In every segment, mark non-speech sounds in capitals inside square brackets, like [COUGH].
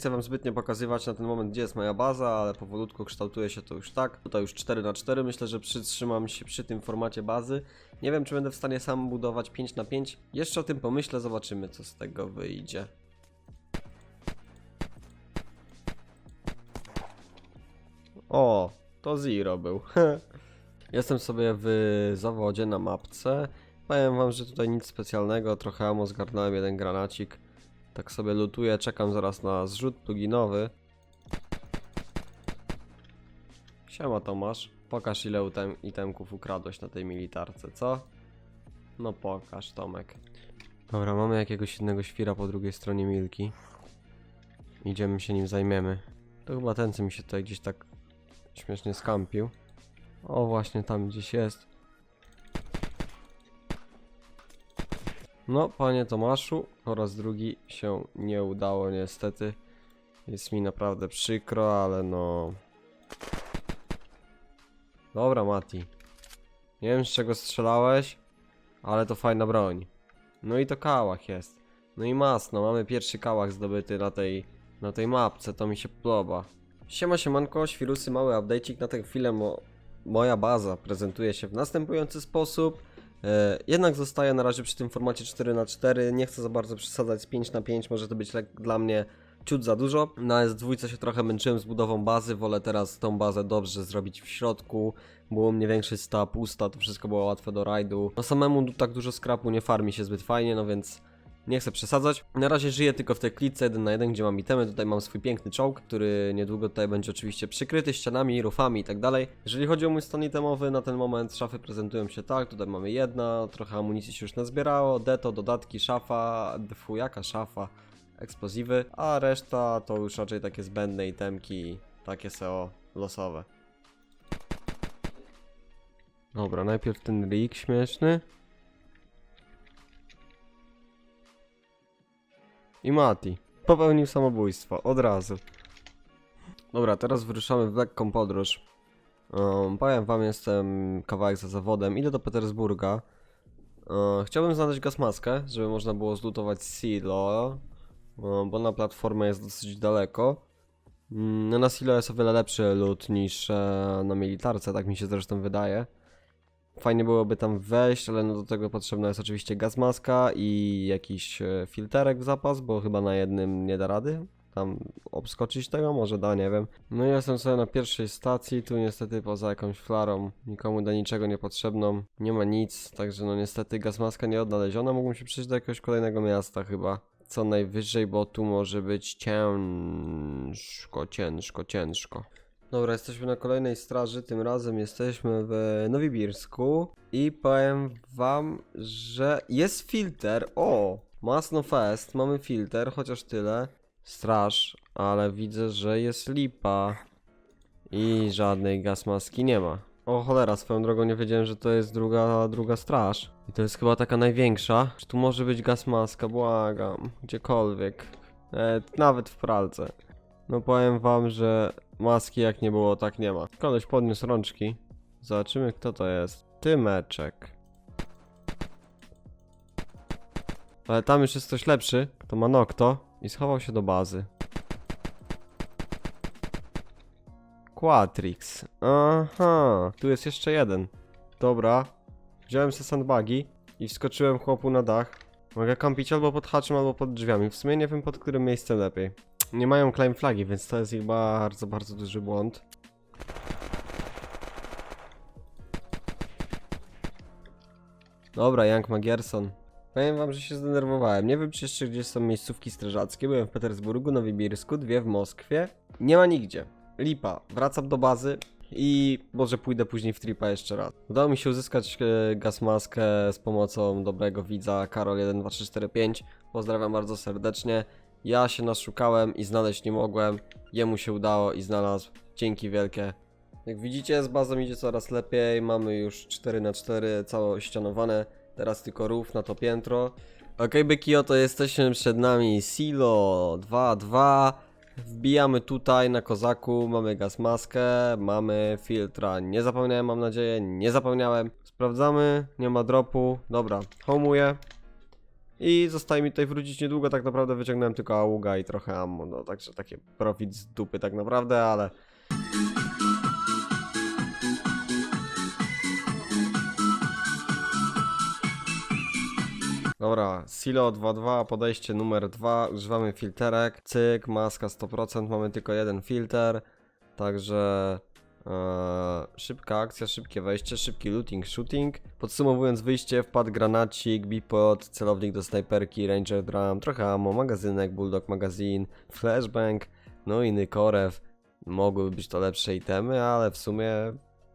chcę wam zbytnio pokazywać na ten moment, gdzie jest moja baza, ale powolutku kształtuje się to już tak. Tutaj już 4 na 4 myślę, że przytrzymam się przy tym formacie bazy. Nie wiem, czy będę w stanie sam budować 5 na 5 Jeszcze o tym pomyślę, zobaczymy, co z tego wyjdzie. O, to Zero był. [LAUGHS] Jestem sobie w zawodzie na mapce. Powiem wam, że tutaj nic specjalnego, trochę amo zgarnąłem, jeden granacik. Tak sobie lutuję, czekam zaraz na zrzut pluginowy. Siema Tomasz, pokaż ile item, itemków ukradłeś na tej militarce, co? No pokaż Tomek. Dobra, mamy jakiegoś innego świra po drugiej stronie Milki. Idziemy się nim zajmiemy. To chyba ten, co mi się tutaj gdzieś tak śmiesznie skampił. O, właśnie tam gdzieś jest. No, panie Tomaszu, po raz drugi się nie udało niestety. Jest mi naprawdę przykro, ale no... Dobra, Mati. Nie wiem z czego strzelałeś, ale to fajna broń. No i to kałach jest. No i masno, mamy pierwszy kałach zdobyty na tej, na tej mapce, to mi się podoba. Siema siemanko, świrusy, mały update'ik na tę chwilę, mo moja baza prezentuje się w następujący sposób. E, jednak zostaję na razie przy tym formacie 4x4, nie chcę za bardzo przesadzać z 5x5, może to być dla mnie ciut za dużo. Na S2 się trochę męczyłem z budową bazy, wolę teraz tą bazę dobrze zrobić w środku. Było mnie większy sta, pusta, to wszystko było łatwe do rajdu. No samemu tak dużo skrapu nie farmi się zbyt fajnie, no więc nie chcę przesadzać. Na razie żyję tylko w tej klitce 1 na 1, gdzie mam itemy. Tutaj mam swój piękny czołg, który niedługo tutaj będzie oczywiście przykryty ścianami, rufami i tak dalej. Jeżeli chodzi o mój stan itemowy, na ten moment szafy prezentują się tak. Tutaj mamy jedna, trochę amunicji się już nazbierało, deto, dodatki, szafa, fu, jaka szafa, eksplozywy, a reszta to już raczej takie zbędne itemki, takie SEO losowe. Dobra, najpierw ten rig śmieszny. I Mati. Popełnił samobójstwo, od razu. Dobra, teraz wyruszamy w lekką podróż. Um, powiem wam, jestem kawałek za zawodem. Idę do Petersburga. E, chciałbym znaleźć gasmaskę, żeby można było zlutować silo, e, bo na platformę jest dosyć daleko. No na silo jest o wiele lepszy loot niż e, na militarce, tak mi się zresztą wydaje. Fajnie byłoby tam wejść, ale no do tego potrzebna jest oczywiście gazmaska i jakiś e, filterek w zapas, bo chyba na jednym nie da rady. Tam obskoczyć tego, może da, nie wiem. No jestem sobie na pierwszej stacji, tu niestety poza jakąś flarą, nikomu do niczego niepotrzebną, nie ma nic, także no niestety gazmaska nie odnaleziona, mógłbym się przejść do jakiegoś kolejnego miasta chyba. Co najwyżej, bo tu może być ciężko, ciężko, ciężko. Dobra, jesteśmy na kolejnej straży, tym razem jesteśmy w Nowibirsku i powiem wam, że jest filtr, o! Masno Fest, mamy filtr, chociaż tyle. Straż, ale widzę, że jest lipa i żadnej gasmaski nie ma. O cholera, swoją drogą nie wiedziałem, że to jest druga, druga straż. I to jest chyba taka największa. Czy tu może być gasmaska? Błagam. Gdziekolwiek. E, nawet w pralce. No powiem wam, że maski jak nie było, tak nie ma. Koleś podniósł rączki. Zobaczymy kto to jest. Tymeczek. Ale tam już jest ktoś lepszy, kto ma nokto i schował się do bazy. Quatrix. Aha, tu jest jeszcze jeden. Dobra. Wziąłem sobie sandbagi i wskoczyłem chłopu na dach. Mogę kampić albo pod haczem, albo pod drzwiami. W sumie nie wiem pod którym miejscem lepiej. Nie mają claim flagi, więc to jest ich bardzo, bardzo duży błąd. Dobra, Jank Magierson. Powiem wam, że się zdenerwowałem. Nie wiem czy jeszcze gdzieś są miejscówki strażackie. Byłem w Petersburgu, Nowibirsku, dwie w Moskwie. Nie ma nigdzie. Lipa. Wracam do bazy i może pójdę później w tripa jeszcze raz. Udało mi się uzyskać e, gasmaskę z pomocą dobrego widza Karol12345. Pozdrawiam bardzo serdecznie. Ja się naszukałem i znaleźć nie mogłem. Jemu się udało i znalazł. Dzięki wielkie. Jak widzicie, z bazą idzie coraz lepiej. Mamy już 4 na 4 całe ścianowane. Teraz tylko rów na to piętro. Ok, byki, oto jesteśmy przed nami. Silo 2-2. Wbijamy tutaj na kozaku. Mamy gazmaskę, mamy filtra. Nie zapomniałem, mam nadzieję. Nie zapomniałem. Sprawdzamy. Nie ma dropu. Dobra, homuję. I zostaje mi tutaj wrócić niedługo, tak naprawdę wyciągnąłem tylko auga i trochę ammo, no także takie profit z dupy tak naprawdę, ale... Dobra, Silo 2.2, podejście numer 2, używamy filterek, cyk, maska 100%, mamy tylko jeden filtr, także e, szybka akcja, szybkie wejście, szybki looting, shooting. Podsumowując wyjście, wpadł granacik, bipod, celownik do snajperki, ranger drum, trochę ammo, magazynek, bulldog magazine, flashbang, no i Nykorew. Mogłyby być to lepsze itemy, ale w sumie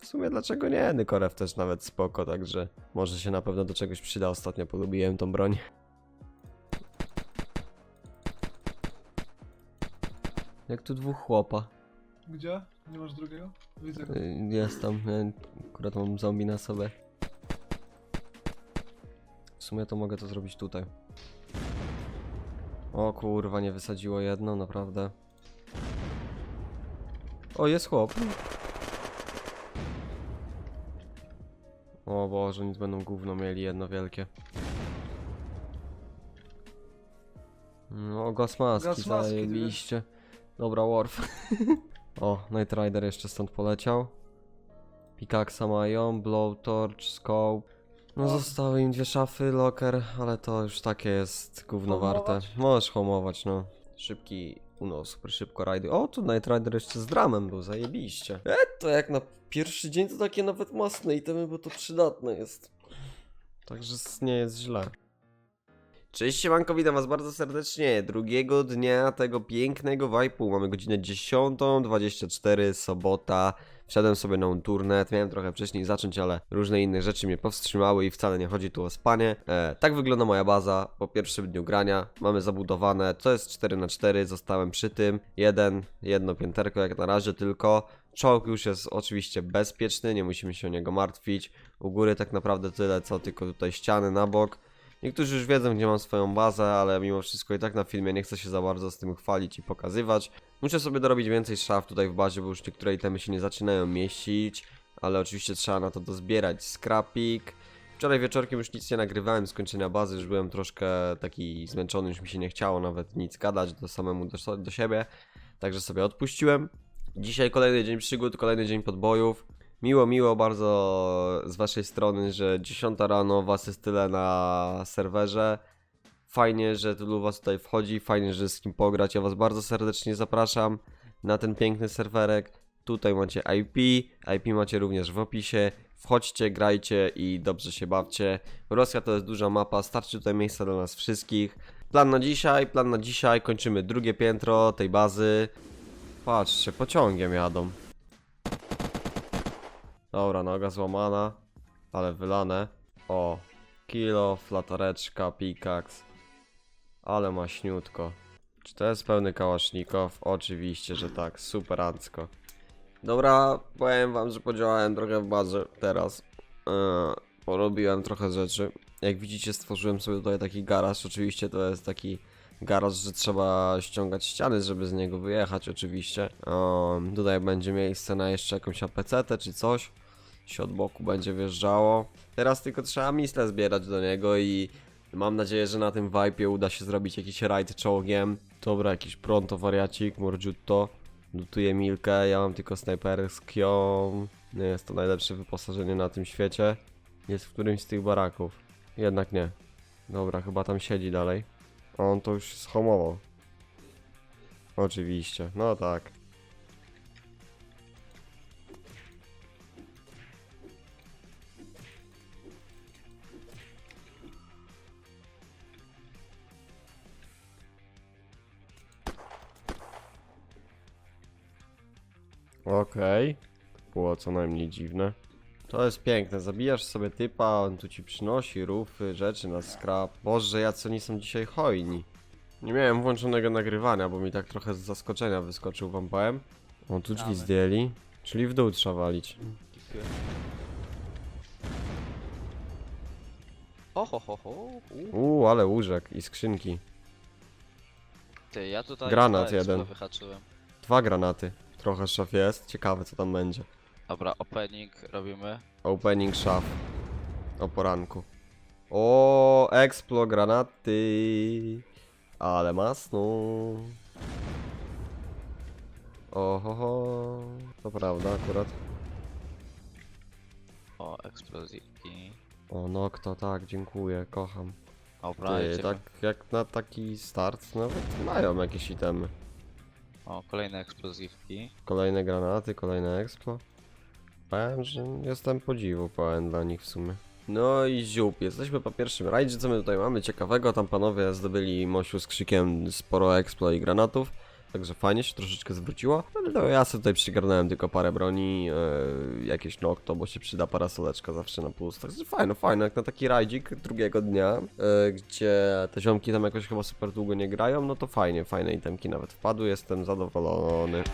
w sumie dlaczego nie? Nykorew też nawet spoko, także może się na pewno do czegoś przyda. Ostatnio polubiłem tą broń. Jak tu dwóch chłopa. Gdzie? Nie masz drugiego? Widzę go. Y, Jest tam, ja akurat mam zombie na sobie. W sumie to mogę to zrobić tutaj. O kurwa, nie wysadziło jedno, naprawdę. O, jest chłop. O Boże, nic będą gówno mieli jedno wielkie. No, gaz maski, Gaz maski, zajebiście. Dobra, Worf. [LAUGHS] o, Night Rider jeszcze stąd poleciał. Pickaxa mają, Blowtorch, Scope. No zostały im dwie szafy, locker, ale to już takie jest gówno warte. Homować? Możesz homować, no. Szybki, no super szybko rajdy. O, tu Night Rider jeszcze z dramem był, zajebiście. E, to jak na pierwszy dzień to takie nawet mocne itemy, bo to przydatne jest. Także nie jest źle. Cześć siemanko, witam was bardzo serdecznie. Drugiego dnia tego pięknego vibe'u. Mamy godzinę 10.24, sobota. Wszedłem sobie na turnet, miałem trochę wcześniej zacząć, ale różne inne rzeczy mnie powstrzymały i wcale nie chodzi tu o spanie. E, tak wygląda moja baza po pierwszym dniu grania. Mamy zabudowane, to jest 4 na 4 zostałem przy tym. Jeden, jedno pięterko jak na razie tylko. Czołg już jest oczywiście bezpieczny, nie musimy się o niego martwić. U góry tak naprawdę tyle, co tylko tutaj ściany na bok. Niektórzy już wiedzą, gdzie mam swoją bazę, ale mimo wszystko i tak na filmie nie chcę się za bardzo z tym chwalić i pokazywać. Muszę sobie dorobić więcej szaf tutaj w bazie, bo już niektóre itemy się nie zaczynają mieścić, ale oczywiście trzeba na to dozbierać scrapik. Wczoraj wieczorkiem już nic nie nagrywałem z kończenia bazy, już byłem troszkę taki zmęczony, już mi się nie chciało nawet nic gadać do samemu do, do siebie, także sobie odpuściłem. Dzisiaj kolejny dzień przygód, kolejny dzień podbojów. Miło, miło bardzo z waszej strony, że 10 rano was jest tyle na serwerze. Fajnie, że tylu was tutaj wchodzi, fajnie, że z kim pograć. Ja was bardzo serdecznie zapraszam na ten piękny serwerek. Tutaj macie IP, IP macie również w opisie. Wchodźcie, grajcie i dobrze się bawcie. Rosja to jest duża mapa, starczy tutaj miejsca dla nas wszystkich. Plan na dzisiaj, plan na dzisiaj, kończymy drugie piętro tej bazy. Patrzcie, pociągiem jadą. Dobra, noga złamana, ale wylane. O, kilo, flatareczka, pickaxe. Ale maśniutko. Czy to jest pełny kałasznikow? Oczywiście, że tak, superancko. Dobra, powiem wam, że podziałałem trochę w bazie teraz. Yy, porobiłem trochę rzeczy. Jak widzicie, stworzyłem sobie tutaj taki garaż. Oczywiście to jest taki garaż, że trzeba ściągać ściany, żeby z niego wyjechać, oczywiście. Um, tutaj będzie miejsce na jeszcze jakąś APC czy coś. Się od boku będzie wjeżdżało. Teraz tylko trzeba misle zbierać do niego i mam nadzieję, że na tym vibe'ie uda się zrobić jakiś rajd czołgiem. Dobra, jakiś pronto wariacik, mordziutto. Lutuje Milkę, ja mam tylko snajperską. Nie jest to najlepsze wyposażenie na tym świecie. Jest w którymś z tych baraków. Jednak nie. Dobra, chyba tam siedzi dalej. On to już schomował. Oczywiście, no tak. Okej. Było co najmniej dziwne. To jest piękne, zabijasz sobie typa, on tu ci przynosi rufy, rzeczy na scrap. Boże, jacy oni są dzisiaj hojni. Nie miałem włączonego nagrywania, bo mi tak trochę z zaskoczenia wyskoczył wam powiem. O, tu drzwi Damy. zdjęli. Czyli w dół trzeba walić. Ho, ho, ho. U, Uuu, ale łóżek i skrzynki. Ty, ja tutaj Granat tutaj jeden. wyhaczyłem. Dwa granaty. Trochę szaf jest. Ciekawe co tam będzie. Dobra, opening robimy. Opening szaf. O poranku. O, explo granaty. Ale masno. Ohoho. To prawda akurat. O, eksplozywki. O, no kto tak, dziękuję, kocham. O, prawie Ty, tak jak na taki start nawet mają jakieś itemy. O, kolejne eksplozywki. Kolejne granaty, kolejne explo. Powiem, że jestem podziwu pełen dla nich w sumie. No i ziup, jesteśmy po pierwszym rajdzie, co my tutaj mamy ciekawego, tam panowie zdobyli Mosiu z krzykiem sporo explo i granatów, także fajnie się troszeczkę zwróciło, ale no ja sobie tutaj przygarnąłem tylko parę broni, e, jakieś nokto, bo się przyda parasoleczka zawsze na plus, także fajno, fajno, jak na taki rajdzik drugiego dnia, e, gdzie te ziomki tam jakoś chyba super długo nie grają, no to fajnie, fajne itemki nawet wpadły, jestem zadowolony.